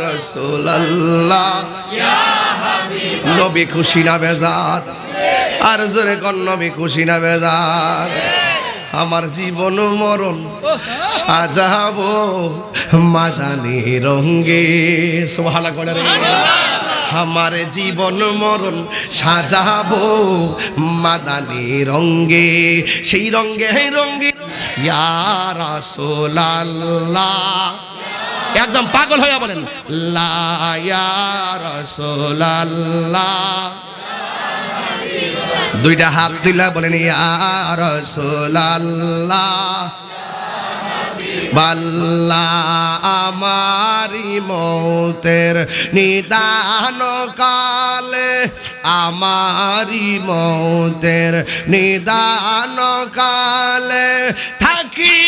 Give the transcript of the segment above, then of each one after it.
রাসূলুল্লাহ ইয়া হাবিব নবী খুশি না বেজার? আর জোরে কোন, নবী খুশি না বেজার? আমার জীবন মরণ সাজাবো, মাদানি রঙ্গে। সোহানা করে আমার জীবন মরণ সাজাবো মাদানি রঙ্গে, সেই রঙ্গে রঙ্গে। ইয়ারা সোলাল্লাহ একদম পাগল হয়ে বলেন দুইটা হাত দিলা বলেন ইয়ার সোলাল্লাহ বাল্লা আমারি মৌতের নিদান কালে, আমারি মৌতের নিদান কালে। থাকি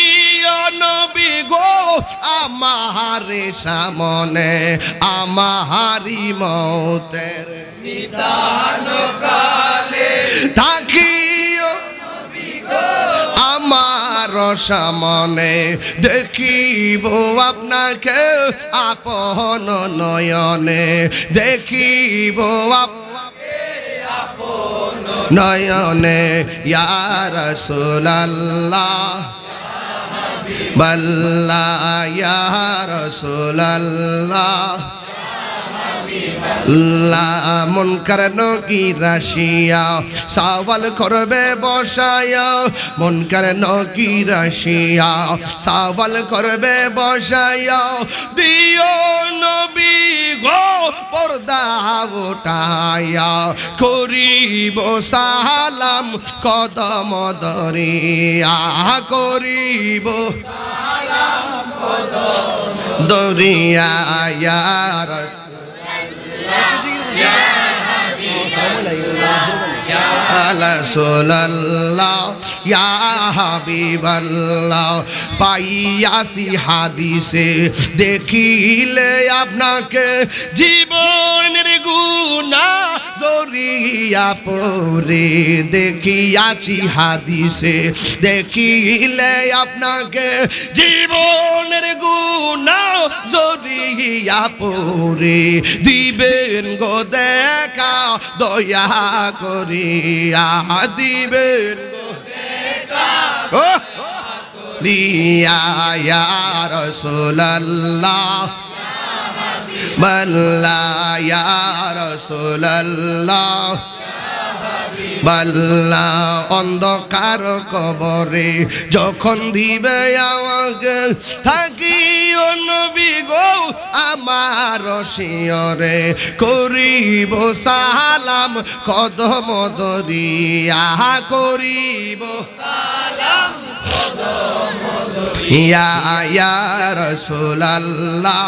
নবী গো আমারে সামনে, আমারি মৌতের নিদান কালে। থাকি সামনে দেখিব আপনাকে আপন নয়নে দেখিব আপ- নয়নে ইয়ার সোলাল্লাহ বল্লা ইয়ার সোলাল্লাহ মন কারণ কি রাশিয়া, সাওয়াল করবে বসায়া। মন কারণ কি রাশিয়া, সাওয়াল করবে বসায়া। দিও নবী গো, পর্দা উঠায়া। করিব সালাম কদম দরিয়া। করিব দরিয়া রাস রাসূলুল্লাহ ইয়া হাবিবাল্লাহ পাইয়াসি হাদিসে দেখিলে আপনাকে জীবনের গুণা জরিয়া পরে দেখিয়াছি হাদিসে। দেখিলে আপনাকে জীবনের গুণা জরিয়া পরে দিবেন গো দেখা, দয়া করিয়া দিবেন ও লিয়া রসুল্লাহ বল্লা রসুল্লাহ বাল্লা অন্ধকার কবরে যখন দিবে আমাকে থাকি নবী গো আমার শিয়রে, করিব সালাম, কদম দরিয়া করিব ইয়া ইয়া রসুলাল্লাহ।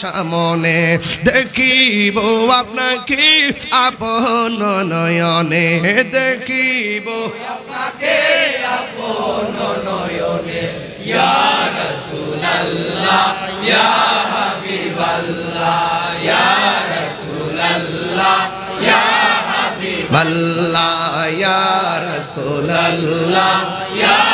সামনে দেখিব আপনাকে আপন নয়নে, দেখিব বল্লা ইয়া রাসূলুল্লাহ, ইয়া হাবিবাল্লাহ, ইয়া রাসূলুল্লাহ, ইয়া হাবিবাল্লাহ, ইয়া রাসূলুল্লাহ, ইয়া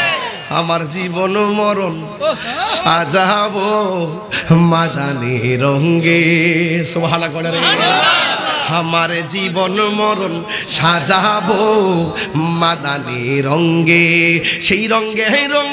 আমার জীবন মরণ সাজাবো মাদানি রঙ্গে সোহালা করে আমার জীবন মরণ সাজাবো মাদানি রঙ্গে সেই রঙ্গে রঙ্গে